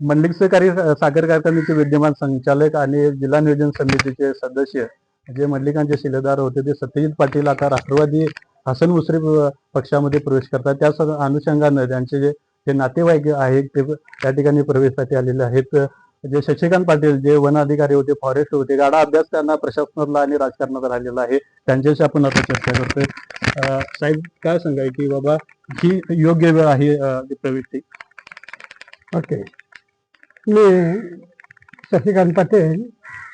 मंडलिक सहकारी साखर कारखान्याचे विद्यमान संचालक आणि जिल्हा नियोजन समितीचे सदस्य जे मंडलिकांचे शिलेदार होते ते सत्यजित पाटील आता राष्ट्रवादी हसन मुश्रीफ पक्षामध्ये प्रवेश करतात. त्या अनुषंगानं त्यांचे जे जे नातेवाईक आहेत ते त्या ठिकाणी प्रवेशासाठी आलेले आहेत. जे शशिकांत पाटील जे वन अधिकारी होते फॉरेस्ट होते गाडा अभ्यास त्यांना प्रशासनातला आणि राजकारणात राहिलेला आहे त्यांच्याशी आपण आता चर्चा करतोय. साहेब काय सांगाय की बाबा ही योग्य वेळ आहे प्रवेशची ओके. मी शशिकांत पाटील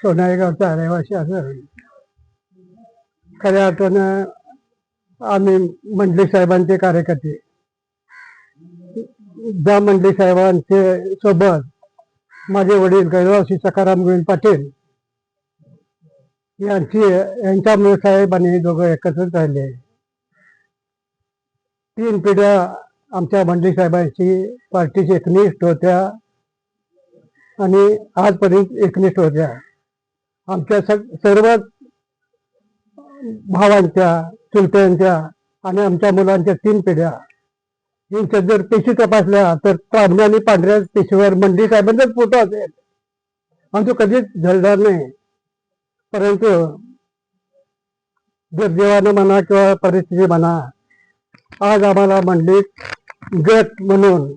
सोनाळेगावचा रहिवासी असून खऱ्या अर्थानं आम्ही मंडळी साहेबांचे कार्यकर्ते. ज्या मंडळी साहेबांचे सोबत माझे वडील कैलासी सकाराम गोविंद पाटील यांची यांच्यामुळे साहेबांनी हे दोघं एकत्रच राहिले. तीन पिढ्या आमच्या मंडळी साहेबांची पार्टीची एकनिष्ठ होत्या. आणि आजपर्यंत एकनिष्ठ होत्या. आमच्या सग सर्व भावांच्या चुलत्यांच्या आणि आमच्या मुलांच्या तीन पिढ्या. यांच्या जर पेशी तपासल्या तर तांबड्या आणि पांढऱ्या पेशीवर मंडी साहेबांचाच फोटो असेल. आणि तो कधीच झळणार नाही. परंतु दुर्दैवानं म्हणा किंवा परिस्थिती म्हणा आज आम्हाला मंडळीत गट म्हणून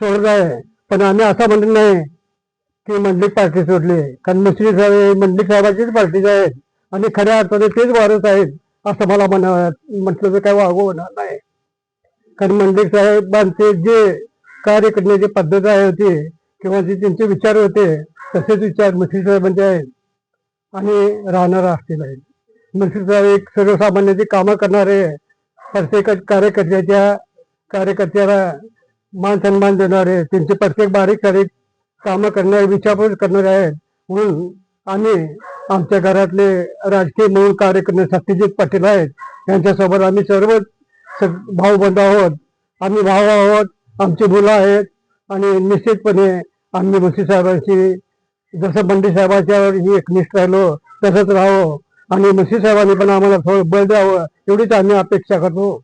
सोडलं आहे पण आम्ही असं म्हणत नाही की मंडलिक पार्टी सोडली कारण मुश्रीफ साहेब हे मंडलिक साहेबाचीच पार्टीच आहेत आणि खऱ्या अर्थाने तेच वारस आहेत असं मला म्हणा म्हटलं तर काय वागू होणार नाही. कारण मंडलिक साहेबांचे जे कार्य करण्याची पद्धत आहे होती किंवा जे त्यांचे विचार होते तसेच विचार मुश्रीफ साहेबांचे आहेत आणि राहणार असतील आहेत. मुश्रीफ साहेब एक सर्वसामान्याची कामं करणारे प्रत्येक कार्यकर्त्याच्या कार्यकर्त्याला मान सन्मान देणारे त्यांचे प्रत्येक बारीक सारीक कामं करणारे विचारपूस करणारे आहेत म्हणून आम्ही आमच्या घरातले राजकीय म्हणून कार्य करणारे सत्यजित पाटील आहेत. यांच्यासोबत आम्ही सर्वच भाऊ बंधू आहोत. आम्ही भाऊ आहोत. आमची मुलं आहेत. आणि निश्चितपणे आम्ही मुसी साहेबांशी जसं बंडी साहेबांच्यावर ही एकनिष्ठ राहिलो तसंच राहावं आणि मुसी साहेबांनी पण आम्हाला थोडं बळ द्यावं एवढीच आम्ही अपेक्षा करतो.